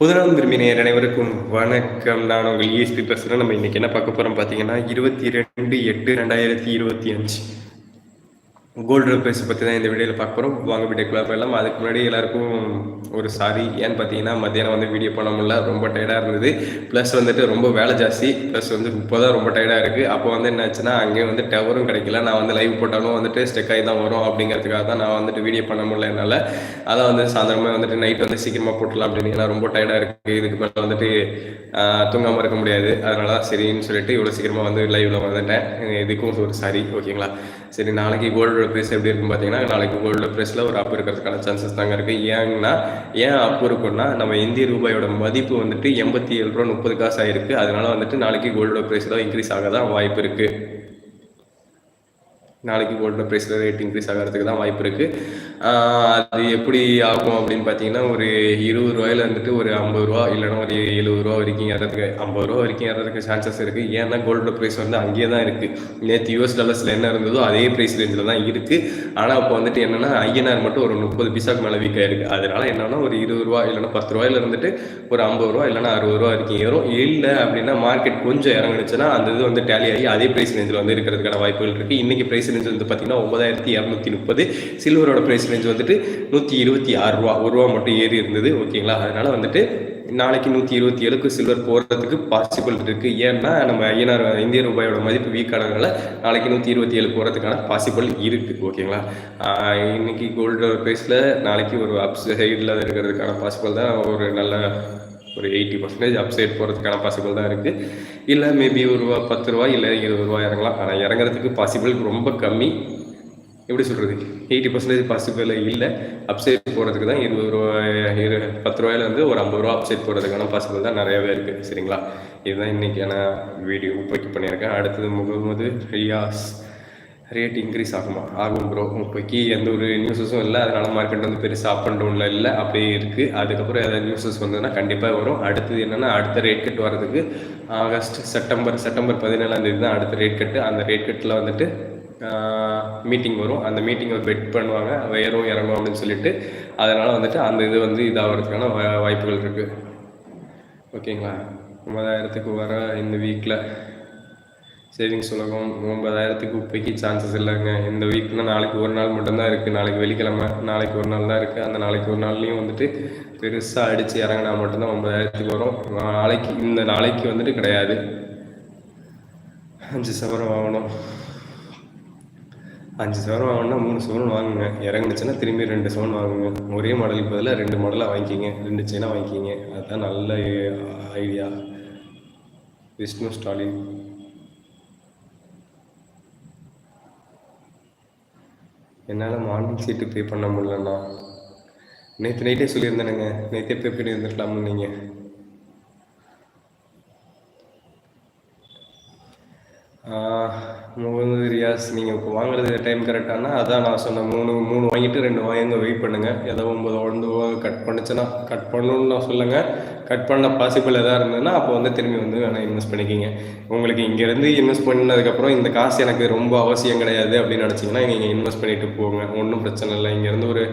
புதுநாள் விரும்பினர் அனைவருக்கும் வணக்கம். நான் உங்கள் இஎஸ்பி பேசுகிறேன் நம்ம இன்னைக்கு என்ன பார்க்க போகிறோம் பார்த்தீங்கன்னா இருபத்தி ரெண்டு எட்டு ரெண்டாயிரத்தி இருபத்தி அஞ்சு. கோல்டு ப்ரைஸ் பற்றி தான் இந்த வீடியோவில் பார்க்க போகிறோம் வாங்க வீடியோக்குள்ள போயிடலாம். அதுக்கு முன்னாடி எல்லாருக்கும் ஒரு சாரி ஏன்னு பார்த்தீங்கன்னா மத்தியானம் வந்து வீடியோ பண்ண முடியல ரொம்ப டயர்டாக இருந்தது. ப்ளஸ் வந்துட்டு ரொம்ப வேலை ஜாஸ்தி. ப்ளஸ் வந்து இப்போ தான் ரொம்ப டயர்டாக இருக்குது அப்போ வந்து என்ன ஆச்சுன்னா அங்கேயும் வந்து டவரும் கிடைக்கல. நான் வந்து லைவ் போட்டாலும் வந்துட்டு ஸ்டெக் ஆகி தான் வரும் அப்படிங்கிறதுக்காக தான் நான் வந்துட்டு வீடியோ பண்ண முடியல என்னால். அதான் வந்து சாயந்தரமாக வந்துட்டு நைட் வந்து சீக்கிரமாக போட்டலாம் அப்படின்னு. ரொம்ப டயர்டாக இருக்குது இதுக்கு மேலே வந்துட்டு தூங்காமல் இருக்க முடியாது. அதனால தான் சரின்னு சொல்லிட்டு இவ்வளோ சீக்கிரமாக வந்து லைவில் வந்துட்டேன். இதுக்கும் ஒரு சாரி ஓகேங்களா சரி நாளைக்கு கோல்டோட ப்ரைஸ் எப்படி இருக்குன்னு பார்த்தீங்கன்னா நாளைக்கு கோல்டோட ப்ரைஸில் ஒரு அப் இருக்கிறதுக்கான சான்சஸ் தாங்க இருக்குது ஏன்னா ஏன் அப் இருக்குன்னா நம்ம இந்திய ரூபாயோட மதிப்பு வந்துட்டு எண்பத்தி ஏழு ரூபா முப்பது காசு ஆயிருக்கு. அதனால வந்துட்டு நாளைக்கு கோல்டோட ப்ரைஸ் தான் இன்க்ரீஸ் ஆக தான் வாய்ப்பு இருக்குது நாளைக்கு கோல்டு ப்ரைஸில் ரேட் இன்க்ரீஸ் ஆகிறதுக்கு தான் வாய்ப்பு இருக்குது அது எப்படி ஆகும் அப்படின்னு பார்த்தீங்கன்னா ஒரு இருபது ரூபாயில வந்துட்டு ஒரு ஐம்பது ரூபா இல்லைன்னா ஒரு எழுபது ரூபா வரைக்கும் ஏறதுக்கு ஐம்பது ரூபா வரைக்கும் ஏறதுக்கு சான்சஸ் இருக்குது ஏன்னா கோல்டு ப்ரைஸ் வந்து அங்கேயே தான் இருக்குது நேற்று யூஎஸ் டாலர்ஸில் என்ன இருந்ததோ அதே ப்ரைஸ் ரேஞ்சில் தான் இருக்குது ஆனால் இப்போ வந்துட்டு என்னென்னா ஐஎன்ஆர் மட்டும் ஒரு முப்பது பைசாக்கு மேலே வீக் இருக்குது அதனால என்னன்னா ஒரு இருபது ரூபா இல்லைன்னா பத்து ரூபாயில இருந்துட்டு ஒரு ஐம்பது ரூபா இல்லைன்னா அறுபது ரூபா வரைக்கும் ஏறும். இல்லை அப்படின்னா மார்க்கெட் கொஞ்சம் இறங்குனுச்சுன்னா அந்த இது வந்து டேலி ஆகி அதே ப்ரைஸ் ரேஞ்சில் வந்து இருக்கிறதுக்கான வாய்ப்புகள் இருக்குது இன்றைக்கி ப்ரைஸ் ரேஞ்ச் வந்து பார்த்தீங்கன்னா ஒன்பதாயிரத்தி இரநூத்தி முப்பது. சில்வரோட ப்ரைஸ் ரேஞ்ச் வந்துட்டு நூற்றி இருபத்தி ஆறு ரூபா. ஒரு ரூபா மட்டும் ஏறி இருந்தது ஓகேங்களா? அதனால வந்துட்டு நாளைக்கு நூற்றி இருபத்தி ஏழுக்கு சில்வர் போகிறதுக்கு பாசிபிள் இருக்குது ஏன்னா நம்ம ஐயனார் இந்திய ரூபாயோட மதிப்பு வீக்கானதுனால நாளைக்கு நூற்றி இருபத்தி ஏழு போகிறதுக்கான பாசிபிள் இருக்குது ஓகேங்களா? இன்னைக்கு கோல்டு ப்ரைஸில் நாளைக்கு ஒரு அப் சைடில் இருக்கிறதுக்கான பாசிபிள் தான் ஒரு நல்ல ஒரு எயிட்டி பர்சன்டேஜ் அப்சைட் போகிறதுக்கான பாசிபிள் தான் இருக்குது இல்லை மேபி ஒரு ரூபா பத்து ரூபா இல்லை இருபது ரூபா இறங்கலாம். ஆனால் இறங்குறதுக்கு பாசிபிள் ரொம்ப கம்மி. எப்படி சொல்கிறது எயிட்டி பர்சன்டேஜ் பாசிபிள் இல்லை. அப்சைட் போகிறதுக்கு தான் இருபது ரூபா இரு பத்து ரூபாயிலேருந்து ஒரு ஐம்பது ரூபா அப்சைட் போகிறதுக்கான பாசிபிள் தான் நிறையவே இருக்குது சரிங்களா? இதுதான் இன்றைக்கான வீடியோ இப்போக்கி பண்ணியிருக்கேன். அடுத்தது முகமது ரியாஸ். ரேட் இன்க்ரீஸ் ஆகுமா? ஆகும் ப்ரோ இப்போக்கி எந்த ஒரு நியூஸஸும் இல்லை. அதனால் மார்க்கெட் வந்து பெருசாக அப் அண்ட் டவுனில் இல்லை. அப்படியே இருக்குது அதுக்கப்புறம் ஏதாவது நியூஸஸ் வந்ததுன்னா கண்டிப்பாக வரும். அடுத்தது என்னென்னா அடுத்த ரேட் கட் வரதுக்கு ஆகஸ்ட் செப்டம்பர் செப்டம்பர் பதினேழாம் தேதி தான் அடுத்த ரேட் கட்டு அந்த ரேட் கட்டில் வந்துட்டு மீட்டிங் வரும். அந்த மீட்டிங்கை பெட் பண்ணுவாங்க. ஏறும் இறங்கும் அப்படின்னு சொல்லிட்டு. அதனால் வந்துட்டு அந்த இது வந்து இதாகிறதுக்கான வாய்ப்புகள் இருக்குது ஓகேங்களா? ஒன்பதாயிரத்துக்கு வர இந்த வீக்கில் சேவிங்ஸ் உலகம் ஒன்பதாயிரத்துக்கு இப்போக்கி சான்சஸ் இல்லைங்க. இந்த வீக்கில் நாளைக்கு ஒரு நாள் மட்டும்தான் இருக்குது நாளைக்கு வெள்ளிக்கிழமை நாளைக்கு ஒரு நாள் தான் இருக்குது அந்த நாளைக்கு ஒரு நாள்லேயும் வந்துட்டு பெருசாக அடித்து இறங்கினா மட்டும்தான் ஒன்பதாயிரத்துக்கு வரும். நாளைக்கு இந்த நாளைக்கு வந்துட்டு கிடையாது. அஞ்சு சவரம் வாங்கணும். அஞ்சு சவரம் வாங்கினா மூணு சவரன் வாங்குங்க. இறங்குனுச்சுன்னா திரும்பி ரெண்டு சவன் வாங்குங்க. ஒரே மாடலுக்கு பதிலாக ரெண்டு மாடலாக வாங்கிக்கிங்க. ரெண்டு செயினாக வாங்கிக்கிங்க. அதுதான் நல்ல ஐடியா விஷ்ணு ஸ்டாலின். என்னால் மார்னிங் சீட்டு பே பண்ண முடியலண்ணா. நேற்று நைட்டே சொல்லியிருந்தேனுங்க. நேற்றே பே பண்ணி இருந்துருக்கலாம்னு நீங்கள் முகமது ரியாஸ் நீங்கள் இப்போ வாங்குறது டைம் கரெக்டானா அதான் நான் சொன்னேன் மூணு மூணு வாங்கிட்டு ரெண்டு வாங்க வெயிட் பண்ணுங்கள் ஏதோ ஒம்பது ஒன்று கட் பண்ணுச்சுன்னா கட் பண்ணணும்னு நான் சொல்லுங்கள் கட் பண்ண பாசிபிள் எதாவது இருந்ததுன்னா அப்போ வந்து திரும்பி வந்து வேணால் இன்வெஸ்ட் பண்ணிக்கிங்க. உங்களுக்கு இங்கேருந்து இன்வெஸ்ட் பண்ணதுக்கப்புறம் இந்த காசு எனக்கு ரொம்ப அவசியம் கிடையாது அப்படின்னு நினச்சிங்கன்னா நீங்கள் இன்வெஸ்ட் பண்ணிட்டு போங்க. ஒன்றும் பிரச்சனை இல்லை. இங்கேருந்து ஒரு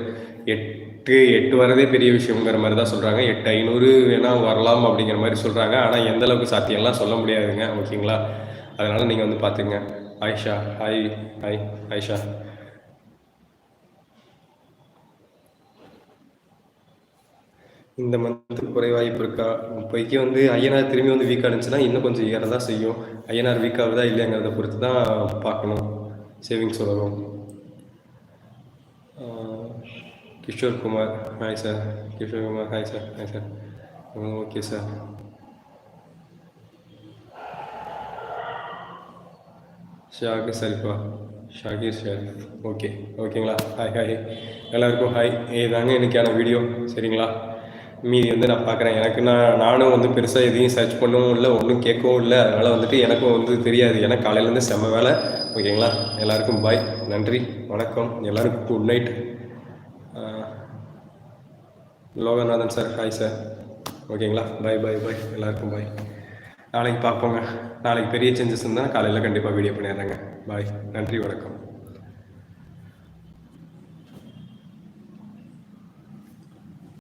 எட்டு எட்டு வரதே பெரிய விஷயங்கிற மாதிரி தான் சொல்கிறாங்க எட்டு ஐநூறு வேணால் வரலாம் அப்படிங்கிற மாதிரி சொல்கிறாங்க ஆனால் எந்தளவுக்கு சாத்தியம்லாம் சொல்ல முடியாதுங்க. ஓகேங்களா? அதனால் நீங்கள் வந்து பார்த்துங்க ஆயிஷா ஹாய் ஹாய் ஆயிஷா. இந்த மந்த்து குறைவாய்ப்பு இருக்கா? இப்போக்கி வந்து ஐயனார் திரும்பி வந்து வீக்காக இருந்துச்சுன்னா இன்னும் கொஞ்சம் ஏற தான் செய்யும். ஐயனார் வீக் ஆகுதா இல்லையாங்கிறத பொறுத்து தான் பார்க்கணும் சேவிங்ஸ் உலகம் Kishore Kumar hi sir Kishore Kumar hi sir hi sir okay sir Shakir சரிப்பா ஷாகிர் ஷாகிர் ஓகே ஓகேங்களா ஹாய் ஹாய் எல்லாருக்கும் ஹாய் இதுதாங்க இன்றைக்கான வீடியோ சரிங்களா? மீதி வந்து நான் பார்க்குறேன். எனக்கு நான் நானும் வந்து பெருசாக எதையும் சர்ச் பண்ணவும் இல்லை ஒன்றும் கேட்கவும் இல்லை. அதனால் வந்துட்டு எனக்கும் வந்து தெரியாது. ஏன்னா காலையிலேருந்து செம்ம வேலை. ஓகேங்களா எல்லாருக்கும் பாய் நன்றி. வணக்கம். எல்லாருக்கும் good night Loganathan sir hi sir ஓகேங்களா பாய் பாய் பாய் எல்லாருக்கும் பாய் நாளைக்கு பார்ப்போங்க. நாளைக்கு பெரிய சேஞ்சஸ் இருந்தால் காலையில் கண்டிப்பாக வீடியோ பண்ணிடுறேங்க. பாய் நன்றி வணக்கம்.